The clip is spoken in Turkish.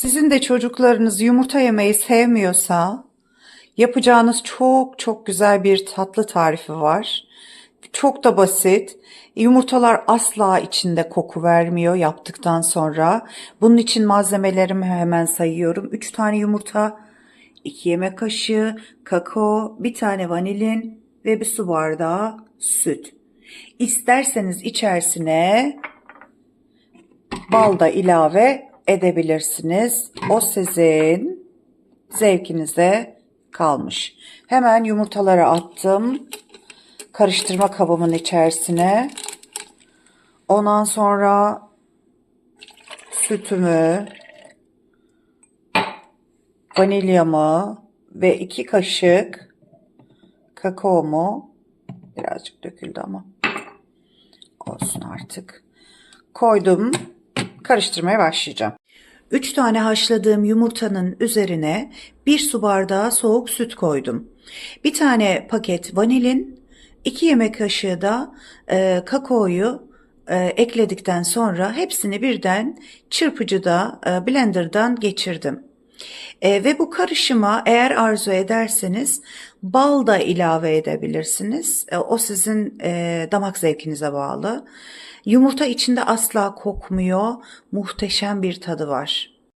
Sizin de çocuklarınız yumurta yemeyi sevmiyorsa yapacağınız çok çok güzel bir tatlı tarifi var. Çok da basit. Yumurtalar asla içinde koku vermiyor yaptıktan sonra. Bunun için malzemelerimi hemen sayıyorum. 3 tane yumurta, 2 yemek kaşığı kakao, bir tane vanilin ve bir su bardağı süt. İsterseniz içerisine bal da ilave edebilirsiniz. O sizin zevkinize kalmış. Hemen yumurtaları attım. Karıştırma kabımın içerisine. Ondan sonra sütümü, vanilyamı ve iki kaşık kakaomu birazcık döküldü ama olsun artık. Koydum. Karıştırmaya başlayacağım. 3 tane haşladığım yumurtanın üzerine 1 su bardağı soğuk süt koydum. Bir tane paket vanilin, 2 yemek kaşığı da e, kakaoyu e, ekledikten sonra hepsini birden çırpıcıda e, blenderdan geçirdim. E, ve bu karışıma eğer arzu ederseniz bal da ilave edebilirsiniz. E, o sizin e, damak zevkinize bağlı. Yumurta içinde asla kokmuyor. Muhteşem bir tadı var.